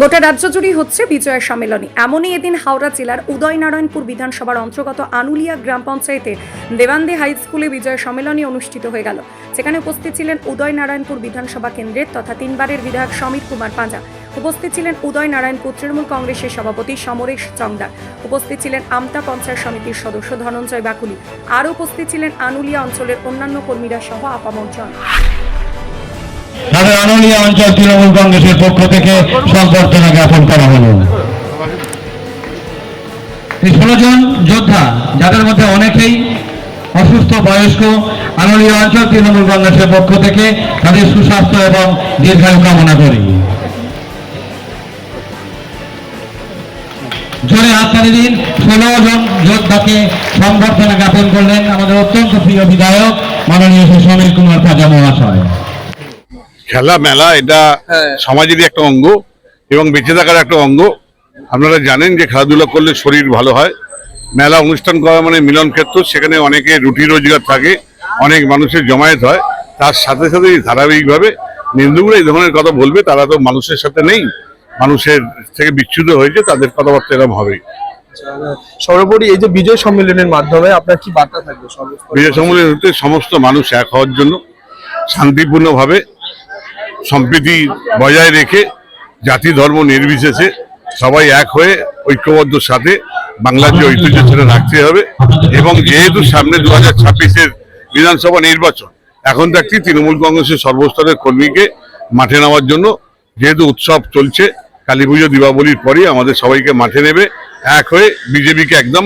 গোটা রাজ্য জুড়েই হচ্ছে বিজয় সম্মেলনী। এমনই এদিন হাওড়া জেলার উদয়নারায়ণপুর বিধানসভার অন্তর্গত আনুলিয়া গ্রাম পঞ্চায়েতে দেবান্দে হাই স্কুলে বিজয় সম্মেলনী অনুষ্ঠিত হয়ে গেল। সেখানে উপস্থিত ছিলেন উদয়নারায়ণপুর বিধানসভা কেন্দ্রের তথা তিনবারের বিধায়ক সমীর কুমার পাঁজা। উপস্থিত ছিলেন উদয়নারায়ণপুর তৃণমূল কংগ্রেসের সভাপতি সমরেশ চংদার। উপস্থিত ছিলেন আমতা পঞ্চায়েত সমিতির সদস্য ধনঞ্জয় বাকুলি। আর উপস্থিত ছিলেন আনুলিয়া অঞ্চলের অন্যান্য কর্মীরা সহ আপামর জন। তাদের আনলিয়া অঞ্চল তৃণমূল কংগ্রেসের পক্ষ থেকে সংবর্ধনা জ্ঞাপন করা হলো। এই ষোলো জন যোদ্ধা, যাদের মধ্যে অনেকেই অসুস্থ, বয়স্ক আনলিয়া অঞ্চল তৃণমূল কংগ্রেসের পক্ষ থেকে তাদের সুস্বাস্থ্য এবং দীর্ঘায়ু কামনা করি। জোরে হাততালি দিন, ষোলো জন যোদ্ধাকে সংবর্ধনা জ্ঞাপন করলেন আমাদের অত্যন্ত প্রিয় বিধায়ক মাননীয় সমীর কুমার পাজা মহাশয়। খেলা মেলা এটা সমাজেরই একটা অঙ্গ এবং বেঁচে থাকার একটা অঙ্গ। আপনারা জানেন যে খেলাধুলা করলে শরীর ভালো হয়। মেলা অনুষ্ঠান করা মানে মিলন ক্ষেত্র সেখানে অনেকে রুটি রোজগার থাকে অনেক মানুষের জমায়েত হয়। তার সাথে সাথে ধারাবাহিকভাবে নিন্দুগুলো এই ধরনের কথা বলবে তারা তো মানুষের সাথে নেই। মানুষের থেকে বিচ্ছুত হয়েছে তাদের কথাবার্তা এরকম হবেই সর্বোপরি এই যে বিজয় সম্মেলনের মাধ্যমে আপনার কি বার্তা থাকবে? বিজয় সম্মেলন হতে সমস্ত মানুষ এক হওয়ার জন্য শান্তিপূর্ণভাবে সম্প্রীতি বজায় রেখে জাতি ধর্ম নির্বিশেষে সবাই এক হয়ে ঐক্যবদ্ধ সাথে বাংলার যে ঐতিহ্য সেটা রাখতে হবে এবং যেহেতু সামনে দু হাজার ছাব্বিশের বিধানসভা নির্বাচন, এখন থাকতে তৃণমূল কংগ্রেসের সর্বস্তরের কর্মীকে মাঠে নেওয়ার জন্য যেহেতু উৎসব চলছে, কালী পুজো, দীপাবলির পরেই আমাদের সবাইকে মাঠে নেবে, এক হয়ে বিজেপিকে একদম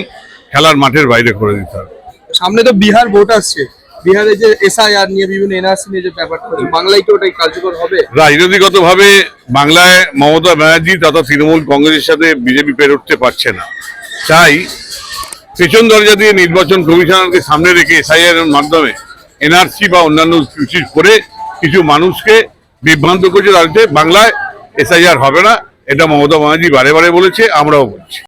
খেলার মাঠের বাইরে করে দিতে হবে। সামনে তো বিহার ভোট আসছে। বিহারে যে এসআইআর নিয়ে, বিভিন্ন এনআরসি নিয়ে যে ব্যাপারটা বাংলায় কি ওটাই কার্যকর হবে? রাজনৈতিকগতভাবে বাংলায় মমতা ব্যানার্জি তথা তৃণমূল কংগ্রেসের সাথে বিজেপি পেরে উঠতে পারছে না। তাই পেছন দরজা দিয়ে নির্বাচন কমিশনারকে সামনে রেখে এসআইআর এর মাধ্যমে এনআরসি বা অন্যান্য কিছু করে কিছু মানুষকে বিভ্রান্ত করছে তাদের বাংলায় এসআইআর হবে না। এটা মমতা ব্যানার্জি বারে বারে বলেছে, আমরাও বলছি।